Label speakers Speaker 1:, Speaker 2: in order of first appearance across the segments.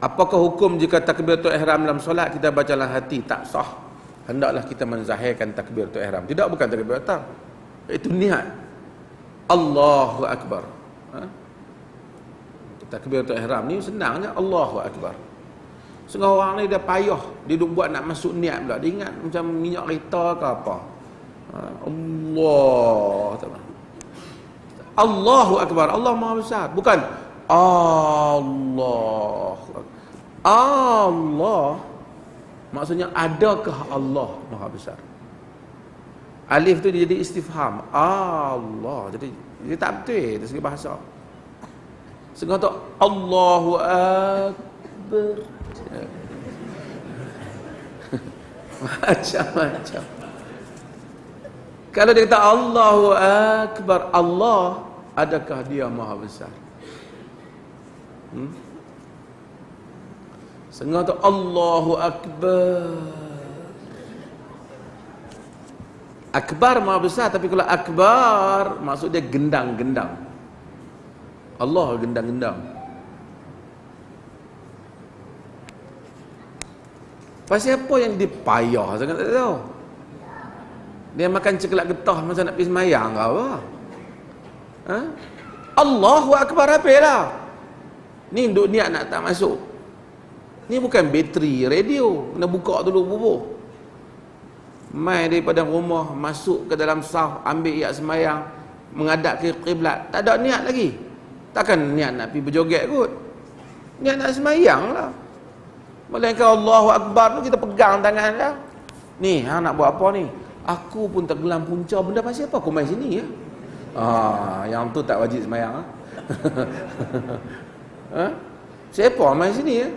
Speaker 1: Apakah hukum jika takbiratul ihram dalam solat kita baca dalam hati tak sah? Hendaklah kita menzahirkan takbiratul ihram. Tidak bukan takbiratul. Itu niat. Allahu akbar. Ha? Takbiratul ihram ni senangnya Allahu akbar. Setengah orang ni dia payah, dia duk buat nak masuk niat pula. Dia ingat macam minyak kereta ke apa. Ha? Allah. Allahu akbar. Allah Maha besar. Bukan Allah. Allah maksudnya adakah Allah Maha besar? Alif tu dia jadi istifham. Allah. Jadi dia tak betul dari segi bahasa. Setengah tu Allahu akbar. Macam-macam. Kalau dia kata Allahu akbar, Allah adakah dia Maha besar? Hmm? Setengah tu Allahu Akbar. Akbar maha besar tapi kalau akbar maksud dia gendang-gendang. Allah gendang-gendang. Pasal apa yang dia payah sangat tak tahu. Dia makan cekelak getah masa nak pergi semayang ke apa? Ha? Allahu Akbar apa lah? Ni duk niat nak tak masuk. Ni bukan bateri radio. Kena buka dulu bubuh. Mai daripada rumah masuk ke dalam saf ambil iat semayang menghadap ke kiblat. Tak ada niat lagi. Takkan niat nak pergi berjoget kot. Niat nak semayang lah. Melainkan Allahu Akbar tu kita pegang tangan dah. Ni, ha, nak buat apa ni? Aku pun tergelam punca benda pasal apa aku main sini ya? Ah, yang tu tak wajib semayang. Ha? Ha? Siapa main sini ya?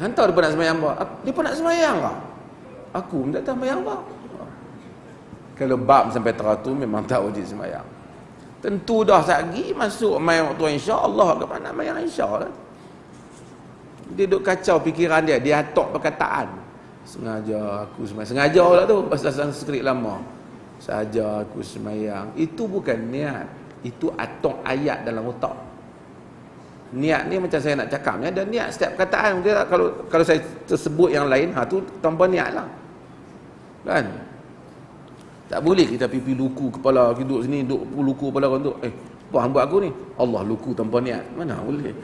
Speaker 1: Hantar dia pun nak semayang apa? Dia pun nak semayang lah. Aku pun tak tahu semayang apa. Kalau bab sampai teratur memang tak wajib semayang. Tentu dah lagi masuk main waktu insya Allah ke mana main insya Allah. Dia duduk kacau fikiran dia. Dia atok perkataan. Sengaja aku semayang. Sengaja lah tu. Pasal Sanskrit lama. Saja aku semayang. Itu bukan niat. Itu atok ayat dalam otak niat ni macam saya nak cakap ni ada niat setiap perkataan. Dia kalau kalau saya tersebut yang lain ha tu tanpa niat lah. Kan? Tak boleh kita pipi luku kepala kita duduk sini duduk luku kepala orang tu. Eh apa hang buat aku ni? Allah luku tanpa niat. Mana boleh?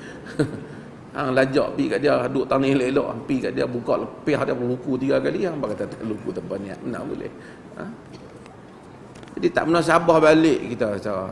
Speaker 1: Hang lajak pi kat dia duduk tanah elok-elok pi kat dia buka lepih dia luku tiga kali. Hang kata tak luku tanpa niat. Mana boleh? Ha? jadi tak pernah balik kita cara